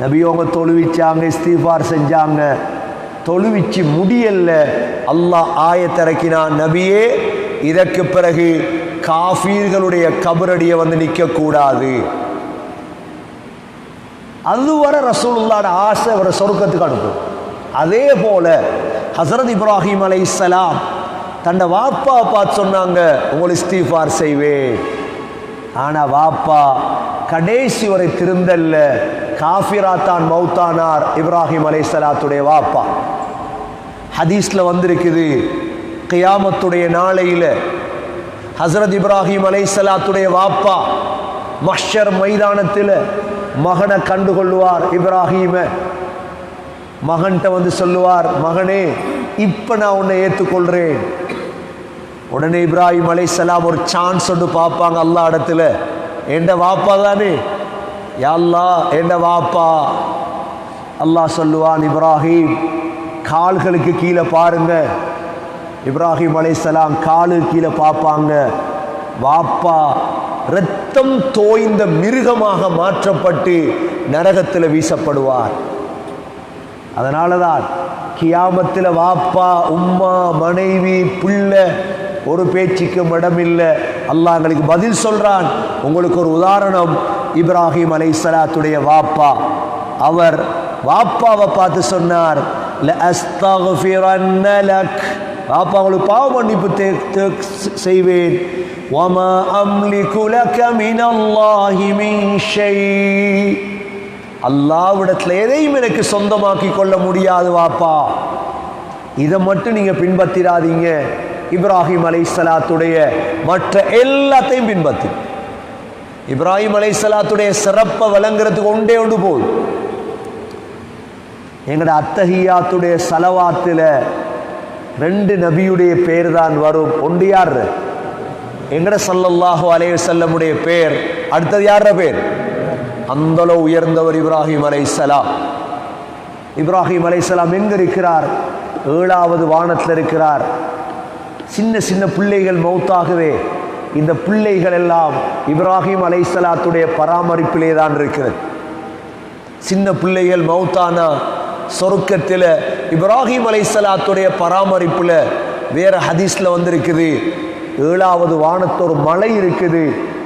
நபியோங்க தொழுவிச்சாங்க இஸ்திஃபார் செஞ்சாங்க. தொழுவிச்சு முடியல்ல. அல்லாஹ் ஆயத்திறக்கினான் நபியே இதற்கு பிறகு காஃபீர்களுடைய கபரடியை வந்து நிற்கக்கூடாது அதுவரை ரசூலுல்லாட ஆசை அவரை சொர்க்கத்துக்கு அனுப்பும். அதே போல ஹசரத் இப்ராஹிம் அலை இஸ்லாம் தன்னை வாப்பா பார்த்து சொன்னாங்க உங்களை இஸ்தீஃபார் செய்வேன். ஆனா வாப்பா கடைசி வரை திருந்தல்ல. காஃபிராத்தான் மௌத்தானார் இப்ராஹிம் அலை சலாத்துடைய வாப்பா. ஹதீஸ்ல வந்திருக்குது கியாமத்துடைய நாளையில ஹசரத் இப்ராஹிம் அலை சலாத்துடைய வாப்பா மஷர் மைதானத்தில் மகனை கண்டுகொள்ளுவார் இப்ராஹிம. மகன்கிட்ட வந்து சொல்லுவார் மகனே இப்ப நான் உன்னை ஏற்றுக்கொள்றேன் உடனே இப்ராஹிம் அலைசலாம் ஒரு சான்ஸ் ஒன்று பார்ப்பாங்க அல்லா இடத்துல. எந்த வாப்பா தானே? யாழ்லா என்ன வாப்பா? அல்லாஹ் சொல்லுவான் இப்ராஹிம் கால்களுக்கு கீழே பாருங்க. இப்ராஹிம் அலைசலாம் காலு கீழே பார்ப்பாங்க வாப்பா ரத்தம் தோய்ந்த மிருகமாக மாற்றப்பட்டு நரகத்தில் வீசப்படுவார். அதனால தான் கியாமத்தில் வாப்பா உம்மா மனைவி பிள்ளை ஒரு பேச்சுக்கும் இடமில்லை அல்லாஹ் எங்களுக்கு பதில் சொல்றான் உங்களுக்கு ஒரு உதாரணம் இப்ராஹிம் அலை சலாத்துடைய வாப்பா அவர் வாப்பாவை பார்த்து சொன்னார் "லஅஸ்தக்ஃபிரன்ன லக்." வாப்பா உங்களுக்கு பாவ மன்னிப்பு தே- தே- செய்வேன் وَمَا أَمْلِكُ لَكَ مِنَ اللَّهِ مِنْ شَيْءٍ அல்லாவிடத்தில் எதையும் எனக்கு சொந்தமாக்கி கொள்ள முடியாது வாப்பா இதை மட்டும் நீங்க பின்பற்றிடாதீங்க இப்ராஹிம் அலை சலாத்துடைய மற்ற எல்லாத்தையும் பின்பற்றி. இப்ராஹிம் அலைஹிஸ்ஸலாத்துடைய சிறப்பை வழங்குறதுக்கு ஒன்றே ஒன்று போல் எங்கட அத்தஹியாத்துடைய சலவாத்துல ரெண்டு நபியுடைய பேர் தான் வரும். ஒன்று யார் எங்கட சல்லல்லாஹோ அலைய செல்லமுடைய பேர். அடுத்தது யார பேர்? அந்தளோ உயர்ந்தவர் இப்ராஹிம் அலைஹிஸ்ஸலாம். இப்ராஹிம் அலைசலாம் எங்க இருக்கிறார்? ஏழாவது வானத்தில் இருக்கிறார். சின்ன சின்ன பிள்ளைகள் மௌத்தாகவே இந்த பிள்ளைகள் எல்லாம் இப்ராஹிம் அலைசலாத்துடைய பராமரிப்பிலே தான் இருக்கிறது. சின்ன பிள்ளைகள் மௌத்தானா சொருக்கத்தில் இப்ராஹிம் அலைசலாத்துடைய பராமரிப்பில் வேற ஹதீஸ்ல வந்திருக்குது. ஏழாவது வானத்து ஒரு மலை இருக்குது.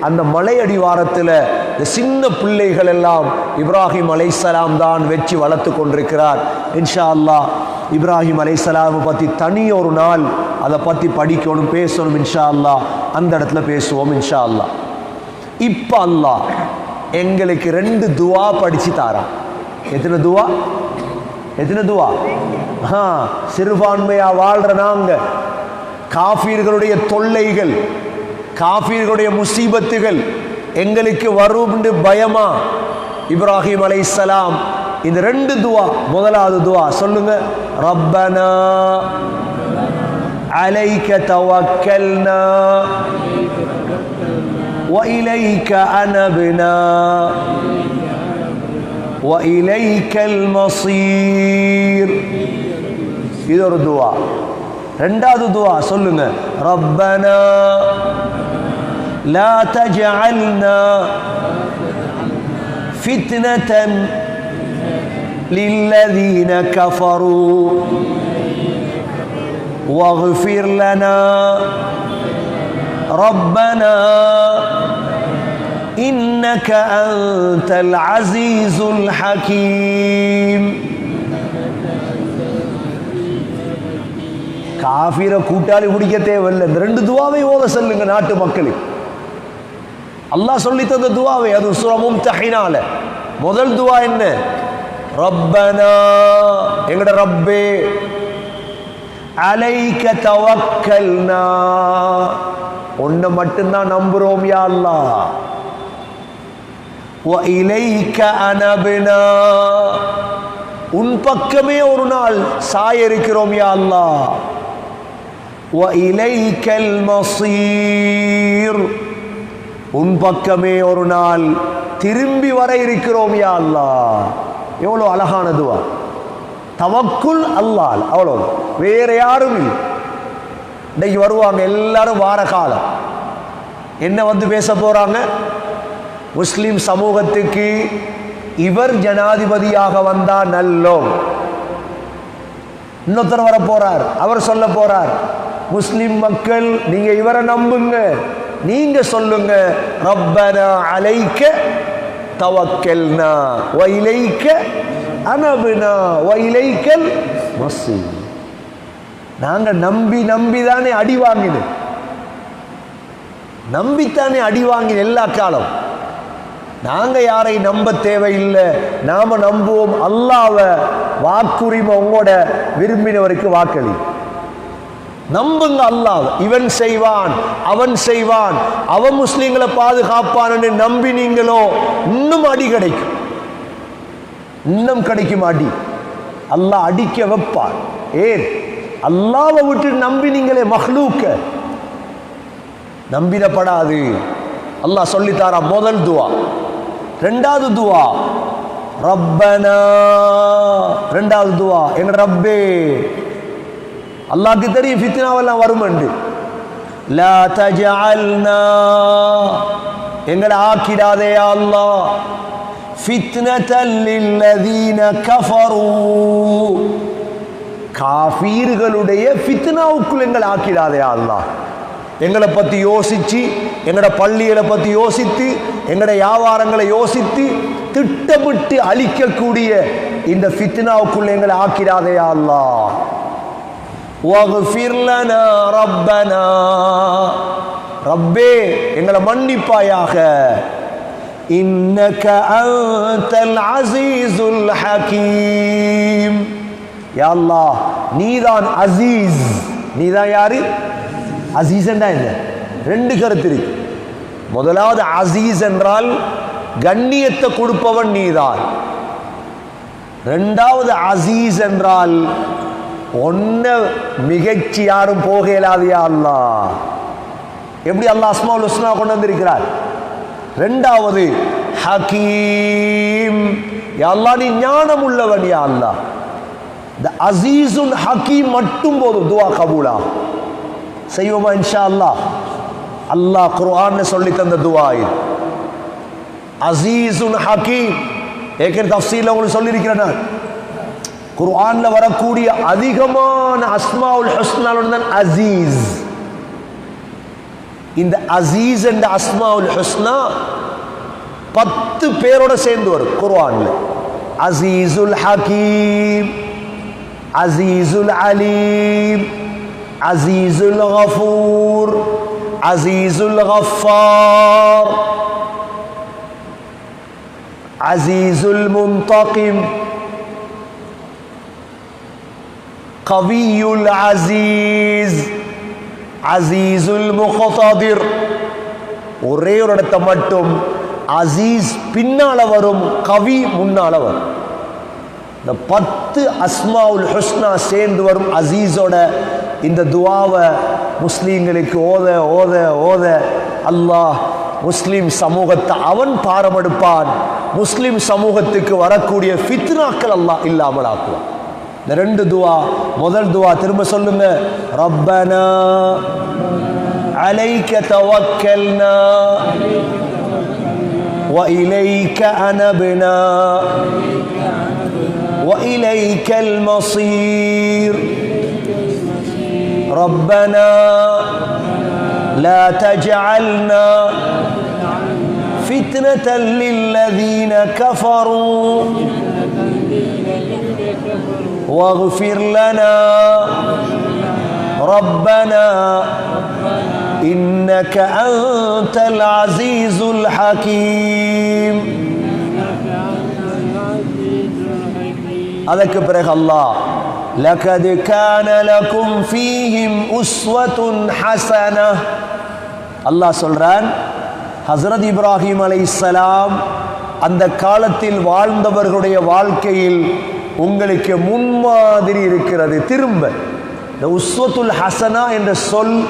அந்த மலை அடிவாரத்தில் இந்த சின்ன பிள்ளைகள் எல்லாம் இப்ராஹிம் அலைசலாம் தான் வச்சு வளர்த்து கொண்டிருக்கிறார். இன்ஷா அல்லாஹ் இப்ராஹிம் அலைசலாமை பற்றி தனி ஒரு நாள் அதை பற்றி படிக்கணும் பேசணும் இன்ஷா அல்லாஹ். அந்த இடத்துல பேசுவோம் இன்ஷா அல்லாஹ். இப்போ அல்லாஹ் எங்களுக்கு ரெண்டு துவா படிச்சு தாரா எத்தனை துவா? எத்தனை துவா? ஆ சிறுபான்மையாக வாழ்கிற நாங்கள் காஃபீர்களுடைய தொல்லைகள் காஃபீர்களுடைய முசீபத்துகள் எங்களுக்கு வரும்னு பயமா இப்ராஹிம் அலைஹிஸ்ஸலாம் இந்த ரெண்டு துவா முதலாவது துவா சொல்லுங்க ரப்பனா அலைக்க தவக்கல்னா وإليك أنبنا وإليك المصير இது ஒரு துவா ரெண்டாவது துவா சொல்லுங்க ரப்பனா لا تجعلنا فتنة للذين كفروا واغفر لنا ربنا إنك أنت العزيز الحكيم காஃபிர கூட்டாளி குடிக்க தேவையில்லை. இந்த ரெண்டு துவாவை ஓத செல்லுங்க நாட்டு மக்களுக்கு அல்லாஹ் சொல்லி தந்த துவாவை அது சுரமும் தஹினால முதல் துவா என்ன? ரப்பனா எங்கட ரப்பே? அலைக்க தவக்கல்னா. ஒன்னை மட்டும்தான் நம்புறோம் யா யாழ்லா இலைக்க அனபினா. உன் பக்கமே ஒரு நாள் சாய இருக்கிறோம் யாழ்லா உன் பக்கமே ஒரு நாள் திரும்பி வர இருக்கிறோம் யா அல்லாஹ். எவ்வளோ அழகான துவா. தவக்குல் அல்லால் அவ்வளோ வேற யாரும் இல்லை. இன்னைக்கு வருவாங்க எல்லாரும் வார காலம். என்ன வந்து பேச போறாங்க? முஸ்லிம் சமூகத்துக்கு இவர் ஜனாதிபதியாக வந்தா நல்லோம். இன்னொருத்தர் வர போறார். அவர் சொல்ல போறார். முஸ்லிம் மக்கள் நீங்க இவரை நம்புங்க. நீங்க சொல்லுங்க ரப்பனா அலைக்க தவக்கல்னா வைலைக்க அனபுனா வைலைக்கல் மசி. நாங்க நம்பி நம்பி தானே அடி வாங்கினோம் நம்பித்தானே அடி வாங்கின எல்லா காலம். நாங்க யாரை நம்ப தேவையில்லை. நாம நம்புவோம் அல்லாவை வாக்குரிமை உங்களோட விரும்பினவருக்கு வாக்களி நம்புங்க அல்லாஹ். இவன் செய்வான் அவன் செய்வான். அவன் முஸ்லீம்களை பாதுகாப்பான்னு நம்பினீங்களோ இன்னும் அடி கிடைக்கும். இன்னும் கிடைக்கும் அடி. அல்லாஹ் அடிக்க வைப்பான். ஏன்? அல்லாவை விட்டு நம்பினீங்களே மஹ்லூக்க. நம்பிடப்படாது அல்லாஹ் சொல்லித்தாரா முதல் துவா. ரெண்டாவது துவா. ரப்பனா. ரெண்டாவது துவா. எங்க ரப்பே. அல்லாக்கு தெரியும் ஃபித்னாவெல்லாம் வருமெண்டு லா தஜஅல்னா. எங்களை ஆக்கிடாதே யா அல்லாஹ். ஃபித்னத்தல் லில்லதீன கஃபரு. காஃபீர்களுடைய ஃபித்னாவுக்குள் எங்களை ஆக்கிடாதே யா அல்லாஹ். எங்களை பற்றி யோசித்து எங்களோட பள்ளிகளை பற்றி யோசித்து எங்களோட வியாபாரங்களை யோசித்து திட்டமிட்டு அழிக்கக்கூடிய இந்த ஃபித்னாவுக்குள் எங்களை ஆக்கிடாதே யா வகுஃபிர் லனா ரப்பனா ரப்பே எங்களை மன்னிப்பாயாக. இன்னக அந்தல் அசீசுல் ஹக்கீம் அல்லாஹ் நீதான் அசீஸ். நீதான் யாரு? அசீஸ் என்ன? ரெண்டு கருத்து இருக்கு. முதலாவது அசீஸ் என்றால் கண்ணியத்தை கொடுப்பவன் நீதான். ரெண்டாவது அசீஸ் என்றால் ஒன்ன மிகச்சி யாரும் போக இயலாதியா அல்லா எப்படி அல்லாஹ் அஸ்மாவுல் ஹுஸ்னா கொண்டு வந்திருக்கிறார்? ரெண்டாவது ஹக்கீம் யா நீ ஞானம் உள்ளவன் யா அல்லாஹ். இந்த அசீசுன் ஹக்கீம் மட்டும் போதும் துவா கபூலா. செய்வோமா இன்ஷா அல்லாஹ் அல்லாஹ் குர்ஆன் சொல்லி தந்த துவா இது. அசீசுன் ஹக்கீம் ஏற்கனவே தஃசீல உங்களுக்கு சொல்லியிருக்கிறேன் நான். குர்ஆன்ல வரக்கூடிய அதிகமான அஸ்மாவுல் ஹுஸ்னால் தான் அசீஸ். இந்த அசீஸ் என்ற அஸ்மாவுல் ஹுஸ்னா பத்து பேரோட சேர்ந்து வரும் குர்ஆன்ல. அசீசுல் ஹகீம் அசீசுல் அலீம் அசீசுல் கஃபூர் அசீசுல் கஃபார் அசீசுல் முன்தகிம். கவியுல் அசீஸ் அசீசுல் முகதாதிர். ஒரே ஒரு இடத்த மட்டும் அசீஸ் பின்னால வரும் கவி முன்னால வரும். இந்த பத்து அஸ்மாவுல் ஹுஸ்னா சேர்ந்து வரும் அசீஸோட இந்த துவாவை முஸ்லீம்களுக்கு ஓத ஓத ஓத. அல்லாஹ் முஸ்லீம் சமூகத்தை அவன் பாரமெடுப்பான். முஸ்லீம் சமூகத்துக்கு வரக்கூடிய ஃபித்னாக்கள் அல்லாஹ் இல்லாமல் ஆக்குவான் இந்த ரெண்டு துவா முதல் துவா திரும்ப சொல்லுங்க ரப்பனா அலைக்க தவக்கல்னா وإليك أنبنا وإليك المصير ربنا لا تجعلنا فتنة للذين كفروا واغفر لنا ربنا إنك أنت العزيز الحكيم அதற்கு பிறகு அல்லாஹ் لقد كان لكم فيهم أسوة حسنة அல்லாஹ் சொல்றான் ஹசரத் இப்ராஹிம் அலை சலாம் அந்த காலத்தில் வாழ்ந்தவர்களுடைய வாழ்க்கையில் உங்களுக்கு முன்மாதிரி இருக்கிறது. திரும்ப இந்த உஸ்வத்துல் ஹசனா என்ற சொல்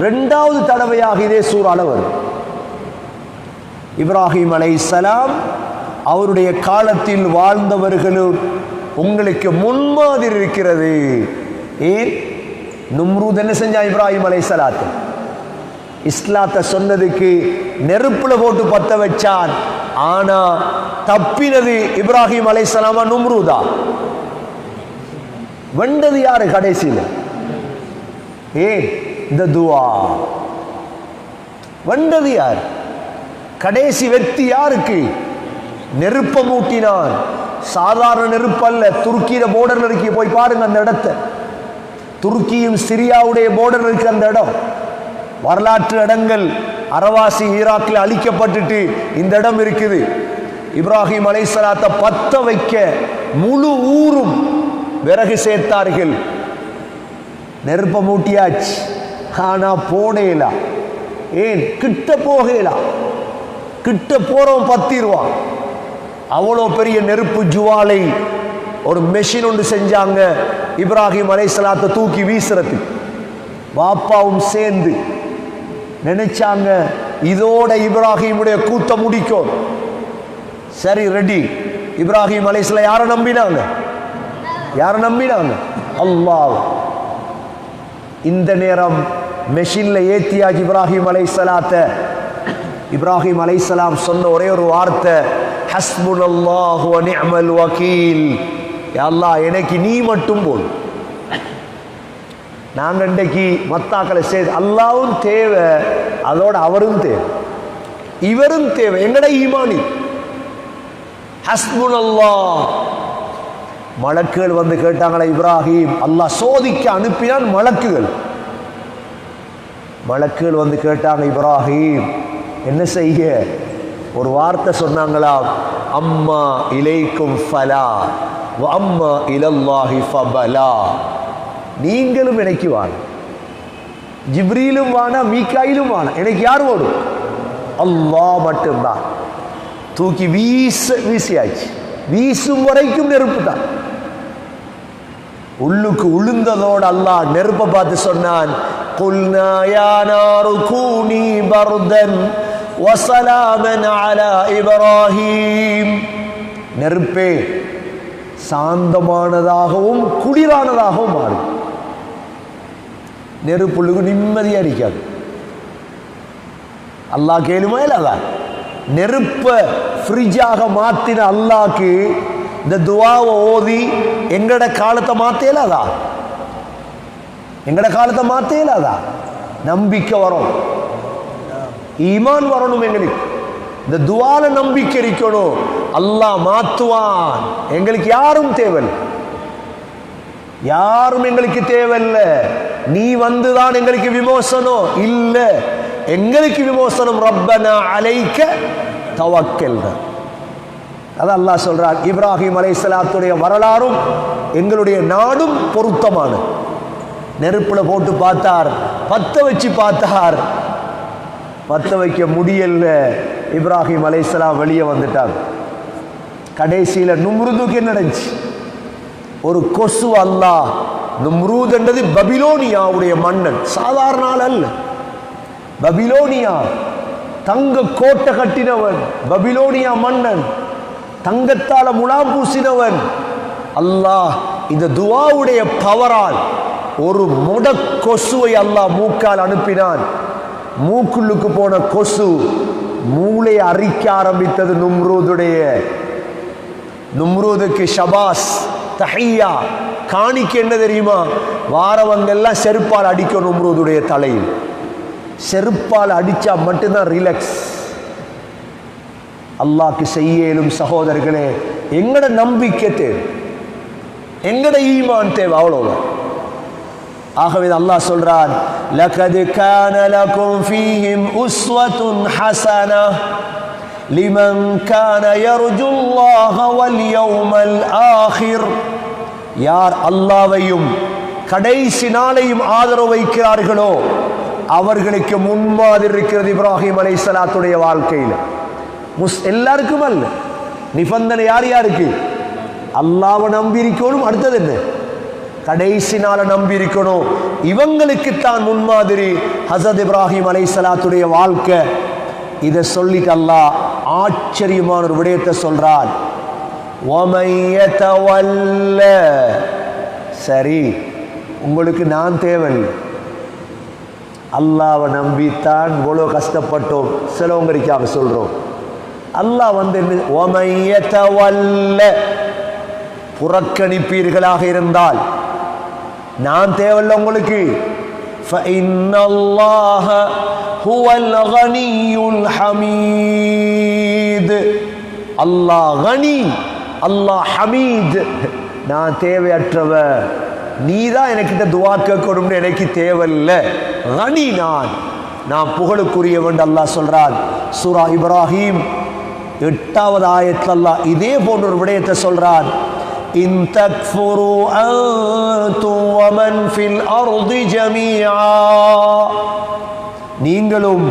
ரெண்டாவது தடவையாக இதே சூறால வரும் இப்ராஹிம் சலாம் அவருடைய காலத்தில் வாழ்ந்தவர்களும் உங்களுக்கு முன்மாதிரி இருக்கிறது. ஏன்? நும்ரூத் என்ன செஞ்சா இப்ராஹிம் அலை சலாத்து? இஸ்லாத்தை சொன்னதுக்கு நெருப்புல போட்டு பத்த வச்சான். ஆனா தப்பினது இப்ராஹிம் அலைசலாமா நும்ருதா? வெண்டது யாரு கடைசியில்? ஏ இந்த துவா. வெண்டது யார்? கடைசி வெற்றி யாருக்கு? நெருப்ப மூட்டினான். சாதாரண நெருப்பல்ல துருக்கியில போர்டர்ல இருக்கு. போய் பாருங்க அந்த இடத்தை. துருக்கியும் சிரியாவுடைய போர்டர் இருக்கு அந்த இடம். வரலாற்று இடங்கள் அரவாசி ஈராக்கில் அழிக்கப்பட்டுட்டு இந்த இடம் இருக்குது. இப்ராஹிம் அலைசலாத்தை பத்த வைக்க முழு ஊரும் விறகு சேர்த்தார்கள். நெருப்ப மூட்டியாச்சு. ஆனா போனேலா. ஏன்? கிட்ட போகலா. கிட்ட போறவன் பத்திருவான். அவ்வளோ பெரிய நெருப்பு ஜுவாலை ஒரு மெஷின் ஒன்று செஞ்சாங்க. இப்ராஹிம் அலைசலாத்தை தூக்கி வீசுறதுக்கு. வாப்பாவும் சேர்ந்து நினைச்சாங்க இதோட இப்ராஹிமுடைய கூத்த முடிக்கும். சரி ரெடி இப்ராஹிம் அலைஸ்ல யாரை நம்பினாங்க? யாரை நம்பினாங்க? அல்லாஹ். இந்த நேரம் மெஷினில் ஏத்தியாச்சு இப்ராஹிம் அலைசலாத்தை இப்ராஹிம் அலைசலாம் சொன்ன ஒரே ஒரு வார்த்தை ஹஸ்புனல்லாஹு வ நிஅமல் வக்கீல் அல்லாஹ் எனக்கு நீ மட்டும் போதும். நாங்க இன்றைக்கு மத்தாக்களை செய்து அல்லாவும் தேவை. அதோட அவரும் தேவை. இவரும் தேவை. எங்கட ஈமானி? ஹஸ்புனல்லாஹ் மலக்குகள் வந்து கேட்டாங்களே இப்ராஹிம்? அல்லாஹ் சோதிக்க அனுப்பினான் மலக்குகள். மலக்குகள் வந்து கேட்டாங்க இப்ராஹிம் என்ன செய்ய? ஒரு வார்த்தை சொன்னாங்களாம் அம்மா இலைக்கும் ஃபலா அம்மா இலல்லாஹி ஃபபலா. நீங்களும் எனக்கு வாழும் ஜிப்ரியிலும் வானா மீக்காயிலும் வானா எனக்கு யார் ஓடும் அல்லா மட்டும்தான். தூக்கி வீச வீசியாச்சு. வீசும் வரைக்கும் நெருப்பு தான். உள்ளுக்கு உளுந்ததோடு அல்லாஹ் நெருப்பை பார்த்து சொன்னான் நெருப்பே சாந்தமானதாகவும் குளிரானதாகவும் மாறும். நெருப்புள்ளுக்கு நிம்மதியா இருக்காது அல்லாஹ் கேளுமா இல்லாதா நெருப்பை ஃப்ரிட்ஜாக மாத்தின அல்லாக்கு இந்த துவாவை ஓதி எங்கட காலத்தை மாத்தேலாதா எங்கட காலத்தை மாத்தேலாதா நம்பிக்கை வரும். ஈமான் வரணும் எங்களுக்கு. இந்த துவால நம்பிக்கை இருக்கணும் அல்லாஹ் மாத்துவான். எங்களுக்கு யாரும் தேவையில்லை. யாரும் எங்களுக்கு தேவையில்ல. நீ வந்துதான் எங்களுக்கு விமோசனம். இல்ல. எங்களுக்கு விமோசனம். ரப்பனா அலைக்க தவக்கல் அது அல்லாஹ் சொல்றான். இப்ராஹிம் அலைஹிஸ்ஸலாத்துடைய வரலாறும் எங்களுடைய நாடும் பொருத்தமான நெருப்புல போட்டு பார்த்தார். பத்த வச்சு பார்த்தார். பத்த வைக்க முடியல. இப்ராஹிம் அலைசலாம் வெளியே வந்துட்டார் கடைசியில நும்ருதுக்கு என்ன நடந்துச்சு? ஒரு கொசு அல்லாஹ் நும்ரூத் என்றது பபிலோனியாவுடைய மன்னன். சாதாரண ஆள் அல்ல. பபிலோனியா தங்க கோட்டை கட்டினவன் பபிலோனியா மன்னன் தங்கத்தால முலாம் பூசினவன். அல்லாஹ் இந்த துவாவுடைய பவரால் ஒரு முட கொசுவை அல்லாஹ் மூக்கால் அனுப்பினான். மூக்குள்ளுக்கு போன கொசு மூளை அரிக்க ஆரம்பித்தது நும்ரூதுடைய. நும்ரூதுக்கு ஷபாஸ் தஹையா காணிக்கு என்ன தெரியுமா? வாரவங்க எல்லாம் செருப்பால் அடிக்கணும் நும்ரூதுடைய தலையில் செருப்பால் அடிச்சா மட்டும்தான் ரிலாக்ஸ் அல்லாக்கு செய்யலும் சகோதரர்களே எங்கட நம்பிக்கை தேவை? எங்கட ஈமான் தேவை? அவ்வளவுதான். ஆகவே அல்லாஹ் சொல்றான் லகது கான லகும் ஃபீஹிம் உஸ்வத்துன் ஹஸனா லிமன் கான யர்ஜுல்லாஹ வல் யௌமல் ஆகிர் யார் அல்லாவையும் கடைசி நாளையும் ஆதரவு வைக்கிறார்களோ அவர்களுக்கு முன்மாதிரி இருக்கிறது இப்ராஹிம் சலாத்துடைய வாழ்க்கையில். முஸ் எல்லாருக்கும் அல்ல. நிபந்தனை யார் யாருக்கு? அல்லாவை நம்பி இருக்கணும் அடுத்தது என்ன? கடைசி நாளை நம்பி இருக்கணும். இவங்களுக்கு தான் முன்மாதிரி ஹசத் இப்ராஹிம் சலாத்துடைய வாழ்க்கை. இதை சொல்லிட்டு அல்லாஹ் ஆச்சரியமான ஒரு விடயத்தை சொல்றான். வல்ல சரி உங்களுக்கு நான் தேவன். அல்லாவை நம்பித்தான் இவ்வளோ கஷ்டப்பட்டோம். சிலவங்க இருக்காங்க சொல்கிறோம் அல்லாஹ் வந்து என்ன வல்ல புறக்கணிப்பீர்களாக இருந்தால் நான் தேவையில்ல உங்களுக்கு. அல்லாஹ் கனி. அல்லாஹ் ஹமீத் நான் தேவையற்றவ நீ தான் எனக்கிட்ட துவா கேட்கணும்னு எனக்கு தேவையில்ல கனி நான் நான் புகழுக்குரியவன் அல்லாஹ் சொல்றான் சூரா இப்ராஹிம் எட்டாவது ஆயத்தில் அல்லாஹ் இதே போன்ற ஒரு விடயத்தை சொல்றான் إن تكفروا أنتم ومن في الأرض جميعا நீங்களும்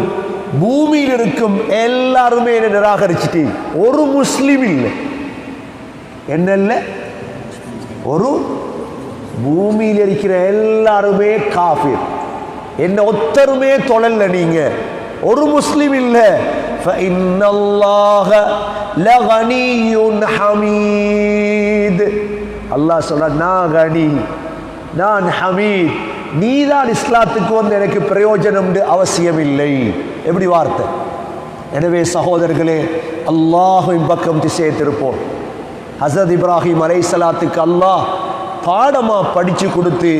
பூமியில் இருக்கும் எல்லாருமே என்ன நிராகரிச்சிட்டீங்க ஒரு முஸ்லிம் இல்லை என்னல்ல? ஒரு பூமியில் இருக்கிற எல்லாருமே காஃபிர். என்ன ஒத்தருமே தொழல்ல நீங்க. ஒரு முஸ்லீம் இல்லை. அல்லாஹ் சொல்ற நான் கனி நான் ஹமீத். நீதான் இஸ்லாத்துக்கு வந்து எனக்கு பிரயோஜனம் அவசியம் இல்லை எப்படி வார்த்தை? எனவே சகோதரர்களே அல்லாஹும் பக்கம் திசையை திருப்போம். ஹசரத் இப்ராஹிம் அலை சலாத்துக்கு அல்லாஹ் பாடமா படிச்சு கொடுத்து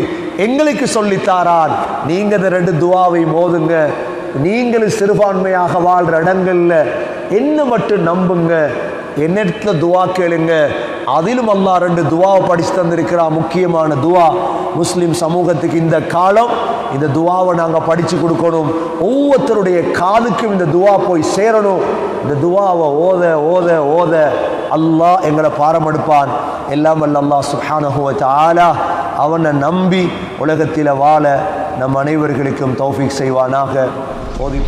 எங்களுக்கு சொல்லித்தாரான் நீங்க இந்த ரெண்டு துவாவை மோதுங்க. நீங்களும் சிறுபான்மையாக வாழ்ற இடங்கள்ல என்ன மட்டும் நம்புங்க. என்னிடத்துல துவா கேளுங்க. அதிலும் அல்லா ரெண்டு துவாவை படிச்சு தந்திருக்கிறா. முக்கியமான துவா முஸ்லீம் சமூகத்துக்கு இந்த காலம் இந்த துவாவை நாங்கள் படித்து கொடுக்கணும். ஒவ்வொருத்தருடைய காதுக்கும் இந்த துவா போய் சேரணும். இந்த துவாவை ஓத ஓத ஓத அல்லாஹ் எங்களை பாரமெடுப்பான். எல்லாம் வல்ல அல்லா சுப்ஹானஹு தாலா அவனை நம்பி உலகத்தில் வாழ நம் அனைவர்களுக்கும் தௌஃபிக் செய்வானாக. ஓதி